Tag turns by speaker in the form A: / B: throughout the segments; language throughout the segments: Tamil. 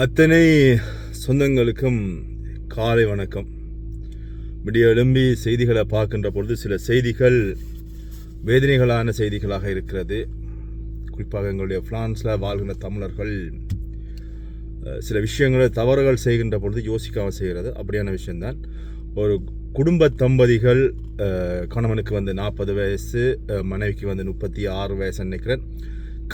A: அத்தனை சொந்தங்களுக்கும் காலை வணக்கம். விடிய எழும்பி செய்திகளை பார்க்கின்ற பொழுது சில செய்திகள் வேதனைகளான செய்திகளாக இருக்கிறது. குறிப்பாக எங்களுடைய பிரான்ஸில் வாழ்கின்ற தமிழர்கள் சில விஷயங்களை தவறுகள் செய்கின்ற பொழுது யோசிக்காமல் செய்கிறது. அப்படியான விஷயம்தான். ஒரு குடும்ப தம்பதிகள் கணவனுக்கு வந்து நாற்பது வயசு மனைவிக்கு வந்து முப்பத்தி ஆறு வயசு நினைக்கிறேன்.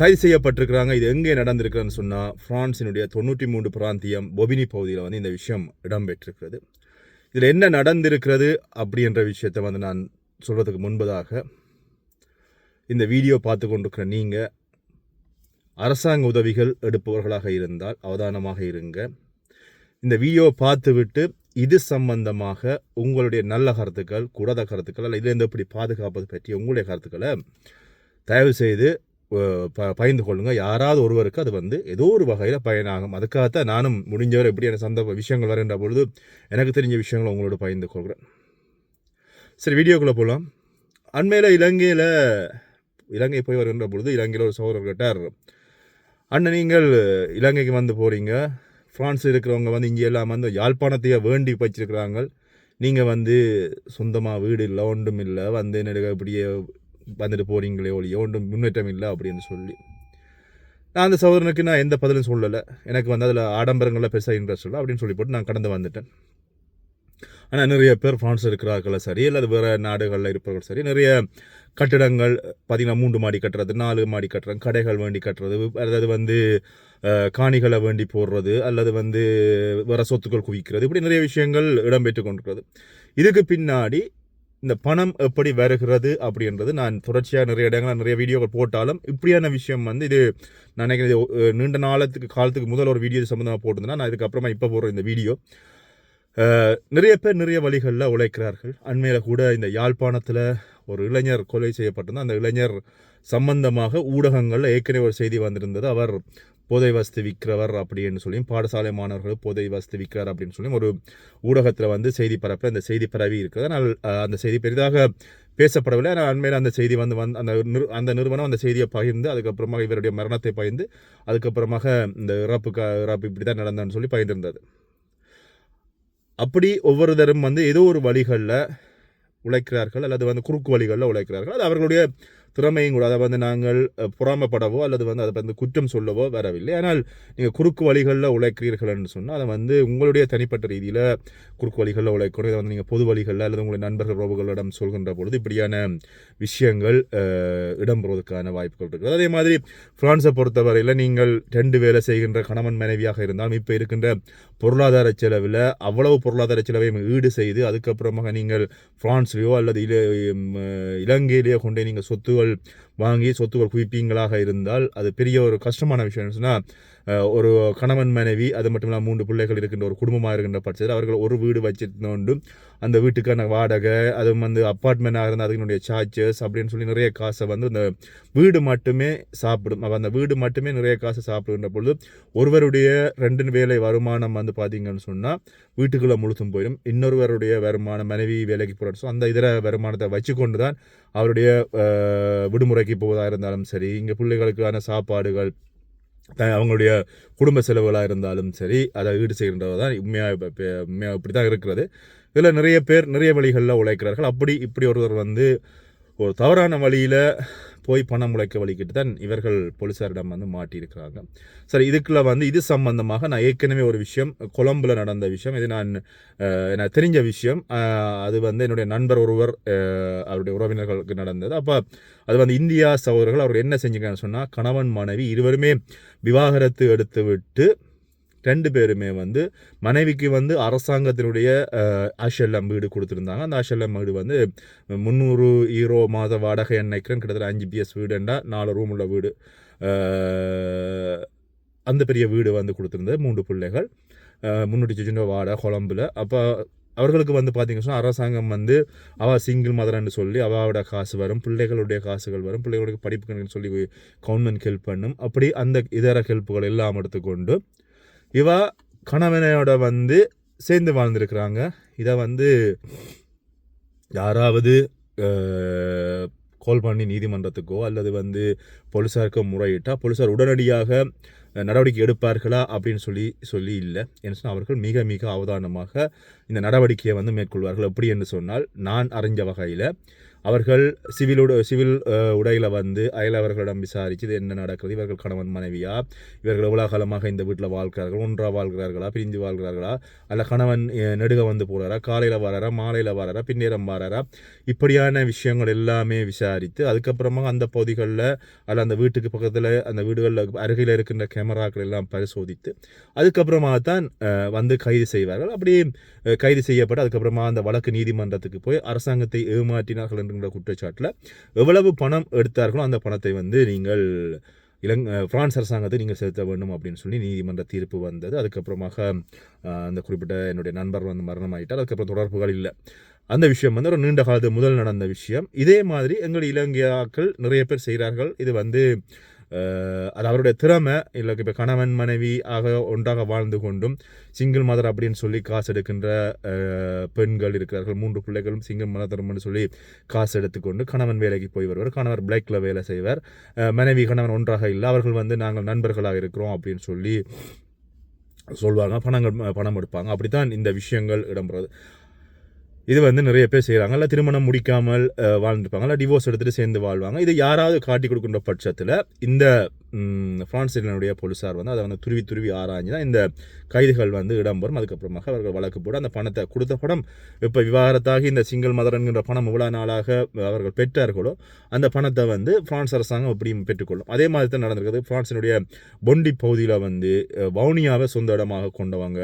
A: கைது செய்யப்பட்டிருக்கிறாங்க. இது எங்கே நடந்திருக்கிறதுன்னு சொன்னால் ஃப்ரான்ஸினுடைய தொண்ணூற்றி மூன்று பிராந்தியம் பொபினி பகுதியில் வந்து இந்த விஷயம் இடம்பெற்றிருக்கிறது. இதில் என்ன நடந்திருக்கிறது அப்படின்ற விஷயத்தை வந்து நான் சொல்கிறதுக்கு முன்பதாக இந்த வீடியோ பார்த்து கொண்டிருக்கிற நீங்கள் அரசாங்க உதவிகள் எடுப்பவர்களாக இருந்தால் அவதானமாக இருங்க. இந்த வீடியோவை பார்த்துவிட்டு இது சம்பந்தமாக உங்களுடைய நல்ல கருத்துக்கள் கூடாத கருத்துக்கள் அல்ல இதுலேருந்து எப்படி பாதுகாப்பது பற்றி உங்களுடைய கருத்துக்களை தயவு செய்து ப பகிர்ந்து கொள்ளுங்கள் யாராவது ஒருவருக்கு அது வந்து ஏதோ ஒரு வகையில் பயனாகும். அதுக்காகத்தான் நானும் முடிஞ்சவரை எப்படி எனக்கு சந்தர்ப்ப விஷயங்கள் வருகின்ற பொழுது எனக்கு தெரிஞ்ச விஷயங்களை உங்களோட பகிர்ந்து கொள்கிறேன். சரி வீடியோக்குள்ளே போகலாம் அண்மையில் இலங்கையில் இலங்கை போய் வருகின்ற பொழுது இலங்கையில் ஒரு சகோதரர் கேட்டார் அண்ணன் நீங்கள் இலங்கைக்கு வந்து போகிறீங்க ஃப்ரான்ஸில் இருக்கிறவங்க வந்து இங்கே எல்லாம் வந்து யாழ்ப்பாணத்தையே வேண்டி வச்சிருக்கிறாங்க நீங்கள் வந்து சொந்தமாக வீடு இல்லை ஒன்றும் இல்லை. வந்து என்னடுக்க இப்படியே வந்துட்டு போகிறீங்களே ஒழியோ ஒன்றும் முன்னேற்றம் இல்லை அப்படின்னு சொல்லி. நான் அந்த சகோதரனுக்கு நான் எந்த பதிலும் சொல்லலை. எனக்கு வந்து அதில் ஆடம்பரங்களில் பெருசாக இன்ட்ரெஸ்ட் இல்லை அப்படின்னு சொல்லி போட்டு நான் கடந்து வந்துட்டேன். ஆனால் நிறைய பேர் ஃப்ரான்ஸ் இருக்கிறார்கள் சரி அல்லது வேறு நாடுகளில் இருப்பவர்கள் சரி நிறைய கட்டிடங்கள் பார்த்தீங்கன்னா மூன்று மாடி கட்டுறது நாலு மாடி கட்டுறது கடைகள் வேண்டி கட்டுறது அல்லது வந்து காணிகளை வேண்டி போடுறது அல்லது வந்து வேறு சொத்துக்கள் குவிக்கிறது இப்படி நிறைய விஷயங்கள் இடம்பெற்று கொண்டிருக்கிறது. இதுக்கு பின்னாடி இந்த பணம் எப்படி வருகிறது அப்படின்றது நான் தொடர்ச்சியாக நிறைய இடங்கள் நிறைய வீடியோக்கள் போட்டாலும் இப்படியான விஷயம் வந்து இது நான் நினைக்கிறேன் நீண்ட நாளத்துக்கு காலத்துக்கு முதல் ஒரு வீடியோ சம்மந்தமாக போட்டிருந்தேன் நான் இதுக்கப்புறமா இப்போ போடுற இந்த வீடியோ. நிறைய பேர் நிறைய வழிகளில் உழைக்கிறார்கள். அண்மையில் கூட இந்த யாழ்ப்பாணத்தில் ஒரு இளைஞர் கொலை செய்யப்பட்டிருந்தார் அந்த இளைஞர் சம்பந்தமாக ஊடகங்களில் ஏற்கனவே ஒரு செய்தி வந்திருந்தது. அவர் போதை வசதி விற்கிறவர் அப்படின்னு சொல்லி பாடசாலை மாணவர்கள் போதை வசதி விற்கிறார் அப்படின்னு சொல்லி ஒரு ஊடகத்தில் வந்து செய்தி பரப்ப அந்த செய்தி பரவி இருக்கிறது ஆனால் அந்த செய்தி பெரிதாக பேசப்படவில்லை. ஆனால் அண்மையில் அந்த செய்தி வந்து வந் அந்த நிறு அந்த நிறுவனம் அந்த செய்தியை பகிர்ந்து அதுக்கப்புறமாக இவருடைய மரணத்தை பகிர்ந்து அதுக்கப்புறமாக இந்த இறப்பு க இறப்பு இப்படி தான் நடந்தான்னு சொல்லி பகிர்ந்திருந்தது. அப்படி ஒவ்வொருத்தரும் வந்து ஏதோ ஒரு வழிகளில் உழைக்கிறார்கள் அல்லது வந்து குறுக்கு வழிகளில் உழைக்கிறார்கள். அது அவர்களுடைய திறமையும் கூட அதை வந்து நாங்கள் அஹ், பொறாமைப்படவோ அல்லது வந்து அதை வந்து குற்றம் சொல்லவோ வரவில்லை. ஆனால் நீங்கள் குறுக்கு வழிகளில் உழைக்கிறீர்கள் என்று சொன்னால் அதை வந்து உங்களுடைய தனிப்பட்ட ரீதியில் குறுக்கு வழிகளில் உழைக்கணும் இதை வந்து நீங்கள் பொது வழிகளில் அல்லது உங்களுடைய நண்பர்கள் உறவுகளிடம் சொல்கின்ற பொழுது இப்படியான விஷயங்கள் இடம்பெறுவதற்கான வாய்ப்புகள் இருக்குது. அதே மாதிரி ஃப்ரான்ஸை பொறுத்தவரையில் நீங்கள் ரெண்டு வேலை செய்கின்ற கணவன் மனைவியாக இருந்தாலும் இப்போ இருக்கின்ற பொருளாதார செலவில் அவ்வளவு பொருளாதார செலவையும் ஈடு செய்து அதுக்கப்புறமாக நீங்கள் ஃப்ரான்ஸ்லேயோ அல்லது இல இலங்கையிலேயோ கொண்டே நீங்கள் சொத்து Well. வாங்கி சொத்துக்கள் குவிப்பீங்களாக இருந்தால் அது பெரிய ஒரு கஷ்டமான விஷயம் சொன்னால் ஒரு கணவன் மனைவி அது மட்டும் இல்லாமல் மூன்று பிள்ளைகள் இருக்கின்ற ஒரு குடும்பமாக இருக்கின்ற பட்சத்தில் அவர்கள் ஒரு வீடு வச்சிருந்தோண்டு அந்த வீட்டுக்கான வாடகை அது வந்து அப்பார்ட்மெண்ட்டாக இருந்தால் அதனுடைய சார்ஜஸ் அப்படின்னு சொல்லி நிறைய காசை வந்து இந்த வீடு மட்டுமே சாப்பிடும். அப்போ அந்த வீடு மட்டுமே நிறைய காசை சாப்பிடுகின்ற பொழுது ஒருவருடைய ரெண்டு வேலை வருமானம் வந்து பார்த்தீங்கன்னு சொன்னால் வீட்டுக்குள்ளே முழுத்தும் போயிடும். இன்னொருவருடைய வருமானம் மனைவி வேலைக்கு போகிற அந்த இதர வருமானத்தை வச்சுக்கொண்டு தான் அவருடைய விடுமுறை வேலைக்கு போவதாக இருந்தாலும் சரி இங்கே பிள்ளைகளுக்கான சாப்பாடுகள் த- அவங்களுடைய குடும்ப செலவுகளாக இருந்தாலும் சரி அதை ஈடு செய்கின்றவர் தான் உண்மையாக உண்மையாக இப்படி தான் இருக்கிறது. இதில் நிறைய பேர் நிறைய வழிகளில் உழைக்கிறார்கள். அப்படி இப்படி ஒருவர் வந்து ஒரு தவறான வழியில் போய் பணம் முளைக்க வழிக்கிட்டு தான் இவர்கள் போலீஸாரிடம் வந்து மாட்டியிருக்கிறாங்க. சரி இதுக்குள்ள வந்து இது சம்பந்தமாக நான் ஏற்கனவே ஒரு விஷயம் கொலம்புல நடந்த விஷயம் இது நான் எனக்கு தெரிஞ்ச விஷயம். அது வந்து என்னுடைய நண்பர் ஒருவர் அவருடைய உறவினர்களுக்கு நடந்தது. அப்போ அது வந்து இந்தியா சகோதரர்கள் அவர் என்ன செஞ்சுக்கான்னு சொன்னால் கணவன் மனைவி இருவருமே விவாகரத்து எடுத்து விட்டு ரெண்டு பேருமே வந்து மனைவிக்கு வந்து அரசாங்கத்தினுடைய அஷெல்லம் வீடு கொடுத்துருந்தாங்க. அந்த அஷெல்லம் வீடு வந்து முந்நூறு ஈரோ மாத வாடகை நினைக்கிறேன் கிட்டத்தட்ட அஞ்சு பிஎஸ் வீடுண்டா நாலு ரூம் உள்ள வீடு. அந்த பெரிய வீடு வந்து கொடுத்துருந்தது மூன்று பிள்ளைகள். முன்னூற்றி சின்ன வாடகை கொழம்புல. அப்போ அவர்களுக்கு வந்து பார்த்தீங்கன்னா சொன்னால் அரசாங்கம் வந்து அவள் சிங்கிள் மதர்ன்னு சொல்லி அவளோட காசு வரும் பிள்ளைகளுடைய காசுகள் வரும் பிள்ளைகளுடைய படிப்புக்குன்னு சொல்லி கவர்மெண்ட் ஹெல்ப் பண்ணும். அப்படி அந்த இதர ஹெல்ப்புகள் எல்லாம் எடுத்துக்கொண்டு இவா கணவனோட வந்து சேர்ந்து வாழ்ந்திருக்கிறாங்க. இதை வந்து யாராவது கால் பண்ணி நீதிமன்றத்துக்கோ அல்லது வந்து போலீஸாருக்கோ முறையிட்டால் போலீஸார் உடனடியாக நடவடிக்கை எடுப்பார்களா அப்படின்னு சொல்லி சொல்லி இல்லை. என்ன சொன்னால் அவர்கள் மிக மிக அவதானமாக இந்த நடவடிக்கையை வந்து மேற்கொள்வார்கள். எப்படி என்று சொன்னால் நான் அறிஞ்ச வகையில் அவர்கள் சிவிலோட சிவில் உடையில் வந்து அயலவர்களிடம் விசாரித்து இது என்ன நடக்குது இவர்கள் கணவன் மனைவியா? இவர்கள் எவ்வளோ காலமாக இந்த வீட்டில் வாழ்கிறார்கள்? ஒன்றாக வாழ்கிறார்களா? பிரிஞ்சு வாழ்கிறார்களா? அல்ல கணவன் நெடுக வந்து போகிறாரா காலையில் வராரா? மாலையில் வராரா? பின்னேரம் வராரா இப்படியான விஷயங்கள் எல்லாமே விசாரித்து அதுக்கப்புறமா அந்த பகுதிகளில் அல்ல அந்த வீட்டுக்கு பக்கத்தில் அந்த வீடுகளில் அருகில் இருக்கின்ற கேமராக்கள் எல்லாம் பரிசோதித்து அதுக்கப்புறமா தான் வந்து கைது செய்வார்கள். அப்படி கைது செய்யப்பட்டு அதுக்கப்புறமா அந்த வழக்கு நீதிமன்றத்துக்கு போய் அரசாங்கத்தை ஏமாற்றினார்கள் என்கின்ற குற்றச்சாட்டில் எவ்வளவு பணம் எடுத்தார்களோ அந்த பணத்தை வந்து நீங்கள் இலங் பிரான்ஸ் அரசாங்கத்தை நீங்கள் செலுத்த வேண்டும் அப்படின்னு சொல்லி நீதிமன்ற தீர்ப்பு வந்தது. அதுக்கப்புறமாக அந்த குறிப்பிட்ட என்னுடைய நண்பர் வந்து மரணமாயிட்டார். அதுக்கப்புறம் தொடர்புகள் இல்லை. அந்த விஷயம் வந்து ஒரு நீண்ட காலத்து முதல் நடந்த விஷயம். இதே மாதிரி எங்கள் இலங்கையாக்கள் நிறைய பேர் செய்கிறார்கள். இது வந்து அது அவருடைய திறமை இல்லை இப்போ கணவன் மனைவி ஆக ஒன்றாக வாழ்ந்து கொண்டும் சிங்கிள் மதர் அப்படின்னு சொல்லி காசு எடுக்கின்ற பெண்கள் இருக்கிறார்கள். மூன்று பிள்ளைகளும் சிங்கிள் மதர்ன்னு சொல்லி காசு எடுத்துக்கொண்டு கணவன் வேலைக்கு போய் வருவார். கணவர் பிளாக்ல வேலை செய்வார். மனைவி கணவன் ஒன்றாக இல்லை. அவர்கள் வந்து நாங்கள் நண்பர்களாக இருக்கிறோம் அப்படின்னு சொல்லி சொல்வாங்க. பணங்கள் பணம் எடுப்பாங்க. அப்படித்தான் இந்த விஷயங்கள் இடம்பெறது. இது வந்து நிறைய பேர் செய்கிறாங்க இல்லை திருமணம் முடிக்காமல் வாழ்ந்துருப்பாங்க. இல்லை டிவோர்ஸ் எடுத்துகிட்டு சேர்ந்து வாழ்வாங்க. இதை யாராவது காட்டி கொடுக்குற பட்சத்தில் இந்த ம், பிரான்சினுடைய போலீஸார் வந்து அதை வந்து துருவி துருவி ஆராய்ஞ்சு தான் இந்த கைதுகள் வந்து இடம்பெறும். அதுக்கப்புறமாக அவர்கள் வழக்கு போட அந்த பணத்தை கொடுத்த பணம் இப்போ விவாகரத்தாகி இந்த சிங்கிள் மதர் என்கின்ற பணம் இவ்வளோ நாளாக அவர்கள் பெற்றார்களோ அந்த பணத்தை வந்து பிரான்ஸ் அரசாங்கம் எப்படியும் பெற்றுக்கொள்ளும். அதே மாதிரி தான் நடந்திருக்குது. பிரான்சினுடைய பொண்டி பகுதியில் வந்து வவுனியாவை சொந்த இடமாக கொண்டவங்க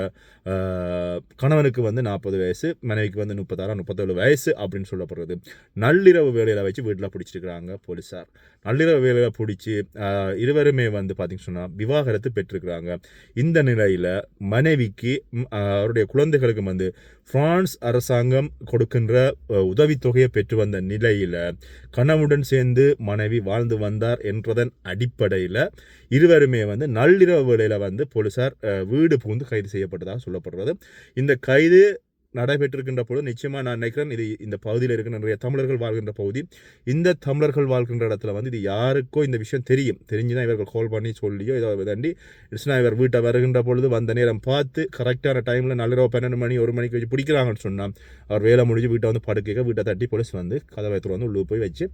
A: கணவனுக்கு வந்து நாற்பது வயசு மனைவிக்கு வந்து முப்பது முப்பத்தாறு முப்பத்தேழு வயசு அப்படின்னு சொல்லப்படுறது. நள்ளிரவு வேலையில் வச்சு வீட்டில் பிடிச்சிருக்கிறாங்க போலீஸார். நள்ளிரவு வேலையில் பிடிச்சி இருவருமே வந்து பார்த்திங்கன்னு சொன்னால் விவாகரத்து பெற்றிருக்கிறாங்க. இந்த நிலையில் மனைவிக்கு அவருடைய குழந்தைகளுக்கு வந்து பிரான்ஸ் அரசாங்கம் கொடுக்கின்ற உதவித்தொகையை பெற்று வந்த நிலையில் கணவுடன் சேர்ந்து மனைவி வாழ்ந்து வந்தார் என்றதன் அடிப்படையில் இருவருமே வந்து நள்ளிரவு வேளையில் வந்து போலீசார் வீடு புகுந்து கைது செய்யப்பட்டதாக சொல்லப்படுறது. இந்த கைது நடைபெற்றிருக்கின்ற பொழுது நிச்சயமாக நான் நினைக்கிறேன் இது இந்த பகுதியில் இருக்கிற நிறைய தமிழர்கள் வாழ்கின்ற பகுதி. இந்த தமிழர்கள் வாழ்கின்ற இடத்துல வந்து இது யாருக்கோ இந்த விஷயம் தெரியும். தெரிஞ்சுதான் இவர்கள் கால் பண்ணி சொல்லியோ ஏதோ தாண்டி இட்ஸ்னா இவர் வீட்டை வருகின்ற பொழுது வந்த நேரம் பார்த்து கரெக்டான டைமில் நள்ளிரவு பன்னெண்டு மணி ஒரு மணிக்கு வச்சு பிடிக்கிறாங்கன்னு சொன்னால் அவர் வேலை முடிஞ்சு வீட்டை வந்து படுக்க வீட்டை தட்டி போலீஸ் வந்து கதவை வந்து உள்ளே போய் வச்சு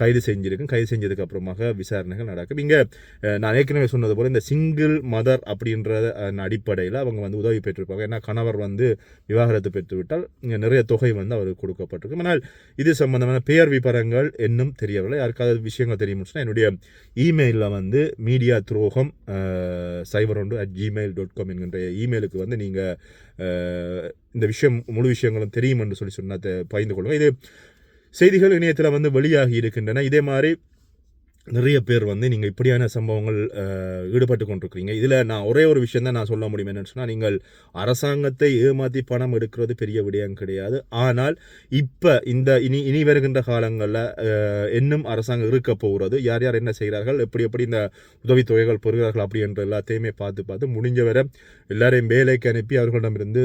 A: கைது செஞ்சிருக்கும். கைது செஞ்சதுக்கு அப்புறமாக விசாரணைகள் நடக்கும். இங்கே நான் ஏற்கனவே சொன்னது போல் இந்த சிங்கிள் மதர் அப்படின்ற அடிப்படையில் அவங்க வந்து உதவி பெற்றிருப்பாங்க. ஏன்னா கணவர் வந்து விவாகரத்து பெற்றுவிட்டால் இங்கே நிறைய தொகை வந்து அவருக்கு கொடுக்கப்பட்டிருக்கும். ஆனால் இது சம்பந்தமான பெயர் விபரங்கள் இன்னும் தெரியவில்லை. யாருக்காவது விஷயங்கள் தெரியும்னு சொன்னால் என்னுடைய இமெயிலில் வந்து மீடியா துரோகம் சைபர் ஒன்று அட் ஜிமெயில் டாட் காம் என்கின்ற இமெயிலுக்கு வந்து நீங்கள் இந்த விஷயம் முழு விஷயங்களும் தெரியும் என்று சொல்லி சொன்னால் பகிர்ந்து கொள்ளுங்கள் இது செய்திகள் இணையத்தில் வந்து வெளியாகி இருக்கின்றன. இதே மாதிரி நிறைய பேர் வந்து நீங்கள் இப்படியான சம்பவங்கள் ஈடுபட்டு கொண்டிருக்கிறீங்க. இதில் நான் ஒரே ஒரு விஷயம் தான் நான் சொல்ல முடியும். என்னன்னு சொன்னால் நீங்கள் அரசாங்கத்தை ஏமாற்றி பணம் எடுக்கிறது பெரிய விடயம் கிடையாது. ஆனால் இப்போ இந்த இனி இனி வருகின்ற காலங்களில் இன்னும் அரசாங்கம் இருக்க போகிறது. யார் யார் என்ன செய்கிறார்கள் எப்படி எப்படி இந்த உதவித்தொகைகள் பெறுகிறார்கள் அப்படின்ற எல்லாத்தையுமே பார்த்து பார்த்து முடிஞ்ச வரை எல்லாரையும் வேலைக்கு அனுப்பி அவர்களிடமிருந்து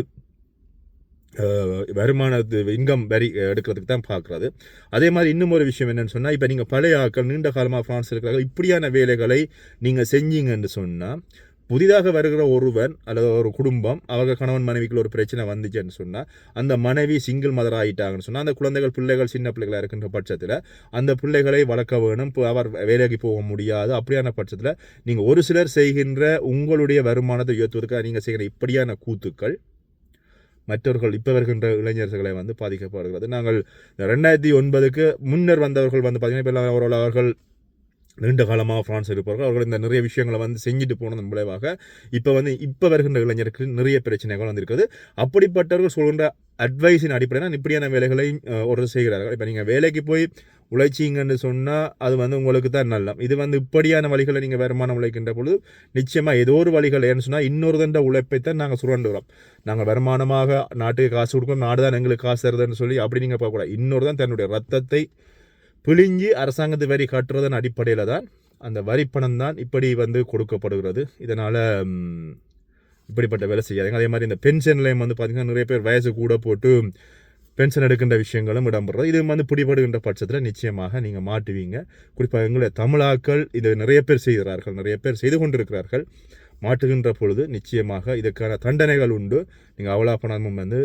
A: வருமானத்து இன்கம் வரி எடுக்கிறதுக்கு தான் பார்க்குறது அதே மாதிரி இன்னும் ஒரு விஷயம் என்னென்னு சொன்னால் இப்போ நீங்கள் பழைய ஆட்கள் நீண்ட காலமாக ஃப்ரான்ஸ் இருக்கிறாங்க இப்படியான வேலைகளை நீங்கள் செஞ்சீங்கன்னு சொன்னால் புதிதாக வருகிற ஒருவன் அல்லது ஒரு குடும்பம் அவங்க கணவன் மனைவிக்குள்ள ஒரு பிரச்சனை வந்துச்சுன்னு சொன்னால் அந்த மனைவி சிங்கிள் மதர் ஆகிட்டாங்கன்னு சொன்னால் அந்த குழந்தைகள் பிள்ளைகள் சின்ன பிள்ளைகளாக இருக்கின்ற பட்சத்தில் அந்த பிள்ளைகளை வளர்க்க வேணும் இப்போ அவர் வேலைக்கு போக முடியாது அப்படியான பட்சத்தில் நீங்கள் ஒரு சிலர் செய்கின்ற உங்களுடைய வருமானத்தை உயர்த்துவதற்காக நீங்கள் செய்கிற இப்படியான கூத்துக்கள் மற்றவர்கள் இப்போ வருகின்ற இளைஞர்களை வந்து பாதிக்கப்படுகிறது. நாங்கள் ரெண்டாயிரத்தி ஒன்பதுக்கு முன்னர் வந்தவர்கள் வந்து பார்த்தீங்கன்னா இப்போ அவர்கள் அவர்கள் நீண்ட காலமாக பிரான்ஸ் இருப்பார்கள். அவர்கள் இந்த நிறைய விஷயங்களை வந்து செஞ்சுட்டு போனதன் விளைவாக இப்போ வந்து இப்போ வருகின்ற இளைஞருக்கு நிறைய பிரச்சனைகள் வந்திருக்குது. அப்படிப்பட்டவர்கள் சொல்கின்ற அட்வைஸின் அடிப்படையில் இப்படியான வேலைகளை ஒரு செய்கிறார்கள். இப்போ நீங்கள் வேலைக்கு போய் உழைச்சிங்கன்னு சொன்னால் அது வந்து உங்களுக்கு தான் நல்லம். இது வந்து இப்படியான வழிகளை நீங்கள் வருமானம் உழைக்கின்ற பொழுது நிச்சயமாக ஏதோ ஒரு வழிகள் ஏன்னு சொன்னால் இன்னொருதண்ட உழைப்பை தான் நாங்கள் சுரண்டுகிறோம் நாங்கள் வருமானமாக நாட்டுக்கு காசு கொடுக்கணும் நாடு தான் எங்களுக்கு காசு தருதுன்னு சொல்லி அப்படி நீங்கள் பார்க்கக்கூடாது இன்னொரு தான் தன்னுடைய ரத்தத்தை பிழிஞ்சு அரசாங்கத்து வரி கட்டுறதன் அடிப்படையில் தான் அந்த வரி பணம் தான் இப்படி வந்து கொடுக்கப்படுகிறது. இதனால் இப்படிப்பட்ட வேலை செய்யாதுங்க. அதே மாதிரி இந்த பென்ஷன்லேயும் வந்து பார்த்திங்கன்னா நிறைய பேர் வயசு கூட போட்டு பென்ஷன் எடுக்கின்ற விஷயங்களும் இடம்பெறுறது. இது வந்து பிடிபடுகின்ற பட்சத்தில் நிச்சயமாக நீங்கள் மாட்டுவீங்க. குறிப்பாக எங்களுடைய தமிழாக்கள் இதை நிறைய பேர் செய்கிறார்கள் நிறைய பேர் செய்து கொண்டிருக்கிறார்கள். மாட்டுகின்ற பொழுது நிச்சயமாக இதுக்கான தண்டனைகள் உண்டு. நீங்கள் அவ்வளோ பணமும் வந்து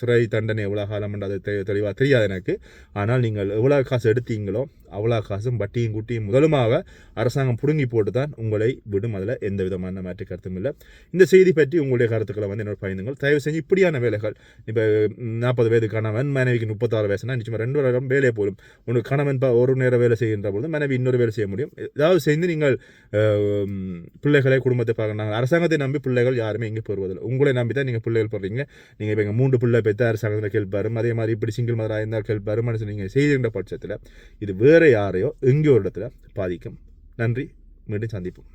A: சிறை தண்டனை எவ்வளோ காலம் அது தெ- தெளிவாக தெரியாது எனக்கு. ஆனால் நீங்கள் எவ்வளோ காசு எடுத்தீங்களோ அவ்வளோ காசும் வட்டியும் குட்டியும் முதலுமாக அரசாங்கம் புடுங்கி போட்டு தான் உங்களை விடும். அதில் எந்த விதமான மாற்று கருத்தும் இல்லை. இந்த செய்தி பற்றி உங்களுடைய கருத்துக்களை வந்து என்னோட பயந்துங்கள் தயவு செஞ்சு இப்படியான வேலைகள் இப்போ நாற்பது வயது கணவன் மனைவிக்கு முப்பத்தாறு வயசுனா நிச்சயமாக ரெண்டு வருடம் வேலையை போடும் உங்களுக்கு கணவன் ஒரு நேரம் வேலை செய்கின்ற பொழுது மனைவி இன்னொரு வேலை செய்ய முடியும். ஏதாவது செய்து நீங்கள் பிள்ளைகளை குடும்பத்தை பார்க்கணும் அரசாங்கத்தை நம்பி பிள்ளைகள் யாருமே இங்கே போடுவதில்லை உங்களை நம்பி தான் நீங்கள் பிள்ளைகள் போடுறீங்க நீங்கள் இப்போ எங்கள் மூன்று பிள்ளை பெற்ற அரசாங்கத்தில் கேள்விப்பாரும் அதே மாதிரி இப்படி சிங்கிள் மதராக இருந்தால் கேள்பாரும் மனசு நீங்கள் செய்கின்ற பட்சத்தில் இது வேறு யாரையோ எங்கேயோ ஒரு இடத்துல பாதிக்கும். நன்றி. மீண்டும் சந்திப்போம்.